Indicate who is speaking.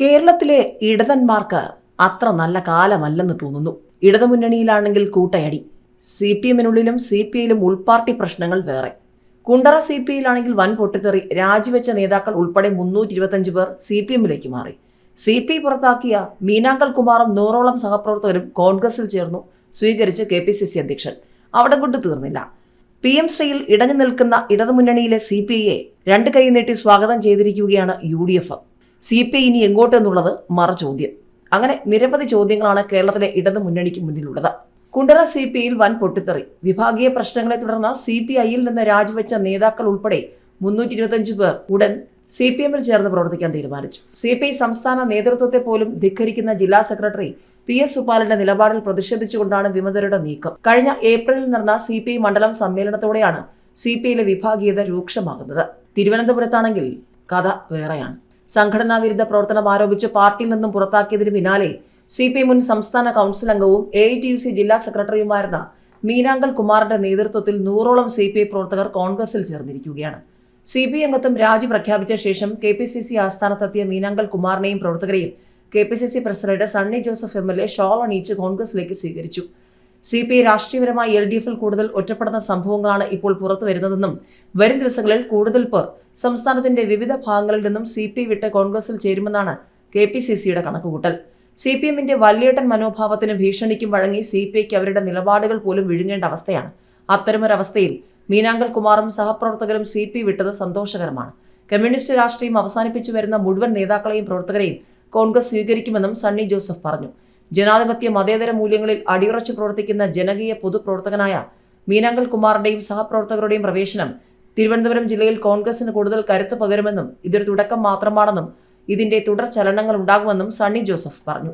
Speaker 1: കേരളത്തിലെ ഇടതന്മാർക്ക് അത്ര നല്ല കാലമല്ലെന്ന് തോന്നുന്നു. ഇടതുമുന്നണിയിലാണെങ്കിൽ കൂട്ടയടി. സി പി എമ്മിനുള്ളിലും സി പി ഐയിലും ഉൾപാർട്ടി പ്രശ്നങ്ങൾ വേറെ. കുണ്ടറ സി പി ഐയിലാണെങ്കിൽ വൻ പൊട്ടിത്തെറി. രാജിവെച്ച നേതാക്കൾ ഉൾപ്പെടെ മുന്നൂറ്റി ഇരുപത്തഞ്ച് പേർ സി പി എമ്മിലേക്ക് മാറി. സി പി ഐ പുറത്താക്കിയ മീനാങ്കൽ കുമാറും നൂറോളം സഹപ്രവർത്തകരും കോൺഗ്രസിൽ ചേർന്നു സ്വീകരിച്ച് കെ പി സി സി അധ്യക്ഷൻ. അവിടെ കൊണ്ട് തീർന്നില്ല. പി എം ശ്രീയിൽ ഇടഞ്ഞു നിൽക്കുന്ന ഇടതുമുന്നണിയിലെ സി പി ഐയെ രണ്ട് കൈ നീട്ടി സ്വാഗതം ചെയ്തിരിക്കുകയാണ് U D F. C P I ഇനി എങ്ങോട്ടെന്നുള്ളത് മറ ചോദ്യം. അങ്ങനെ നിരവധി ചോദ്യങ്ങളാണ് കേരളത്തിലെ ഇടതു മുന്നണിക്ക് മുന്നിലുള്ളത്. കുണ്ടറ സി പി ഐയിൽ വൻ പൊട്ടിത്തെറി. വിഭാഗീയ പ്രശ്നങ്ങളെ തുടർന്ന് സി പി ഐയിൽ നിന്ന് രാജിവെച്ച നേതാക്കൾ ഉൾപ്പെടെ മുന്നൂറ്റി ഇരുപത്തഞ്ച് പേർ ഉടൻ സി പി എമ്മിൽ ചേർന്ന് പ്രവർത്തിക്കാൻ തീരുമാനിച്ചു. സി പി ഐ സംസ്ഥാന നേതൃത്വത്തെ പോലും ധിക്കരിക്കുന്ന ജില്ലാ സെക്രട്ടറി പി എസ് സുപാലിന്റെ നിലപാടിൽ പ്രതിഷേധിച്ചുകൊണ്ടാണ് വിമതരുടെ നീക്കം. കഴിഞ്ഞ ഏപ്രിലിൽ നടന്ന സി പി ഐ മണ്ഡലം സമ്മേളനത്തോടെയാണ് സി പി ഐയിലെ വിഭാഗീയത രൂക്ഷമാകുന്നത്. തിരുവനന്തപുരത്താണെങ്കിൽ കഥ വേറെയാണ്. സംഘടനാ വിരുദ്ധ പ്രവർത്തനം ആരോപിച്ച് പാർട്ടിയിൽ നിന്നും പുറത്താക്കിയതിന് പിന്നാലെ സി പി മുൻ സംസ്ഥാന കൗൺസിൽ അംഗവും A I T U C ജില്ലാ സെക്രട്ടറിയുമായിരുന്ന മീനാങ്കൽ കുമാറിന്റെ നേതൃത്വത്തിൽ നൂറോളം സി പി ഐ പ്രവർത്തകർ കോൺഗ്രസിൽ ചേർന്നിരിക്കുകയാണ്. സി പി ഐ അംഗത്വം രാജി പ്രഖ്യാപിച്ച ശേഷം കെ പി സി സി ആസ്ഥാനത്തെത്തിയ മീനാങ്കൽ കുമാറിനെയും പ്രവർത്തകരെയും K P C C president Sunny Joseph M L A shawl അണിയിച്ച് കോൺഗ്രസിലേക്ക് സ്വീകരിച്ചു. സി പി ഐ രാഷ്ട്രീയപരമായി എൽ ഡി എഫിൽ കൂടുതൽ ഒറ്റപ്പെടുന്ന സംഭവങ്ങളാണ് ഇപ്പോൾ പുറത്തു വരുന്നതെന്നും വരും ദിവസങ്ങളിൽ കൂടുതൽ പേർ സംസ്ഥാനത്തിന്റെ വിവിധ ഭാഗങ്ങളിൽ നിന്നും സി പി ഐ വിട്ട് കോൺഗ്രസിൽ ചേരുമെന്നാണ് കെ പി സി സിയുടെ കണക്കുകൂട്ടൽ. സി പി എമ്മിന്റെ വല്യേട്ടൻ മനോഭാവത്തിന് ഭീഷണിക്കും വഴങ്ങി സി പി ഐക്ക് അവരുടെ നിലപാടുകൾ പോലും വിഴുങ്ങേണ്ട അവസ്ഥയാണ്. അത്തരമൊരവസ്ഥയിൽ മീനാങ്കൽ കുമാറും സഹപ്രവർത്തകരും സി പി വിട്ടത് സന്തോഷകരമാണ്. കമ്മ്യൂണിസ്റ്റ് രാഷ്ട്രീയം അവസാനിപ്പിച്ചു വരുന്ന മുഴുവൻ നേതാക്കളെയും പ്രവർത്തകരെയും കോൺഗ്രസ് സ്വീകരിക്കുമെന്നും സണ്ണി ജോസഫ് പറഞ്ഞു. ജനാധിപത്യ മതേതര മൂല്യങ്ങളിൽ അടിയുറച്ചു പ്രവർത്തിക്കുന്ന ജനകീയ പൊതുപ്രവർത്തകനായ മീനാങ്കൽ കുമാറിന്റെയും സഹപ്രവർത്തകരുടെയും പ്രവേശനം തിരുവനന്തപുരം ജില്ലയിൽ കോൺഗ്രസിന് കൂടുതൽ കരുത്തു പകരുമെന്നും ഇതൊരു തുടക്കം മാത്രമാണെന്നും ഇതിന്റെ തുടർ ചലനങ്ങൾ ഉണ്ടാകുമെന്നും സണ്ണി ജോസഫ് പറഞ്ഞു